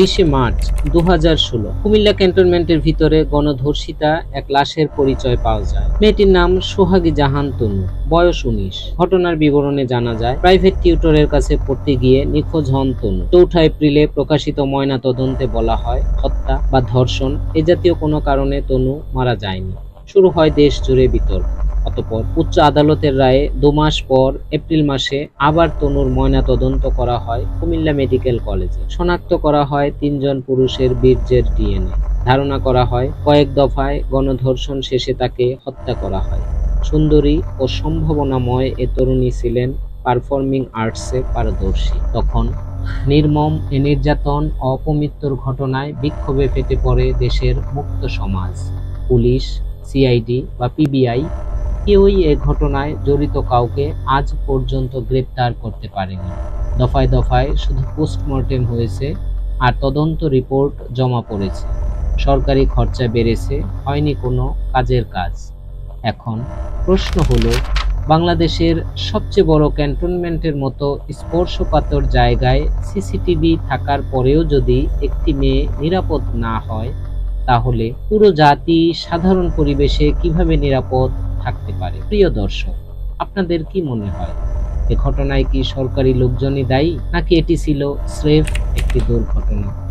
বিশে মার্চ দু হাজার ষোলো। কুমিল্লা ক্যান্টনমেন্টের ভিতরে গণধর্ষিতা, এক লাশের পরিচয় পাওয়া যায়। মেয়েটির নাম সোহাগী জাহান তনু, বয়স উনিশ। ঘটনার বিবরণে জানা যায়, প্রাইভেট টিউটরের কাছে পড়তে গিয়ে নিখোঁজ হন তনু। চৌঠা এপ্রিলে প্রকাশিত ময়না তদন্তে বলা হয়, হত্যা বা ধর্ষণ এ জাতীয় কোনো কারণে তনু মারা যায়নি। শুরু হয় দেশ জুড়ে বিতর্ক। অতপর উচ্চ আদালতের রায়ে দু মাস পর এপ্রিল মাসে আবার তনুর ময়না তদন্ত করা হয় কুমিল্লা মেডিকেল কলেজে। শনাক্ত করা হয় তিনজন পুরুষের বীর্যের ডিএনএ। ধারণা করা হয় কয়েক দফায় গণধর্ষণ শেষে তাকে হত্যা করা হয়। সুন্দরী ও সম্ভাবনাময় এ তরুণী ছিলেন পারফর্মিং আর্টসে পারদর্শী। তখন নির্মম এ নির্যাতন অপমৃত্যুর ঘটনায় বিক্ষোভে ফেটে পড়ে দেশের মুক্ত সমাজ। পুলিশ, সিআইডি বা পিবিআই কেউই এ ঘটনায় জড়িত কাউকে আজ পর্যন্ত গ্রেপ্তার করতে পারেনি। দফায় দফায় শুধু পোস্টমর্টেম হয়েছে আর তদন্ত রিপোর্ট জমা পড়েছে। সরকারি খরচা বেড়েছে, হয়নি কোনো কাজের কাজ। এখন প্রশ্ন হলো, বাংলাদেশের সবচেয়ে বড় ক্যান্টনমেন্টের মতো স্পর্শকাতর জায়গায় সিসিটিভি থাকার পরেও যদি একটি মেয়ে নিরাপদ না হয়, তাহলে পুরো জাতি সাধারণ পরিবেশে কীভাবে নিরাপদ থাকতে পারে। প্রিয় দর্শক, আপনাদের কি মনে হয়, এ ঘটনায় কি সরকারি লোকজনই দায়ী, নাকি এটি ছিল স্রেফ একটি দুর্ঘটনা?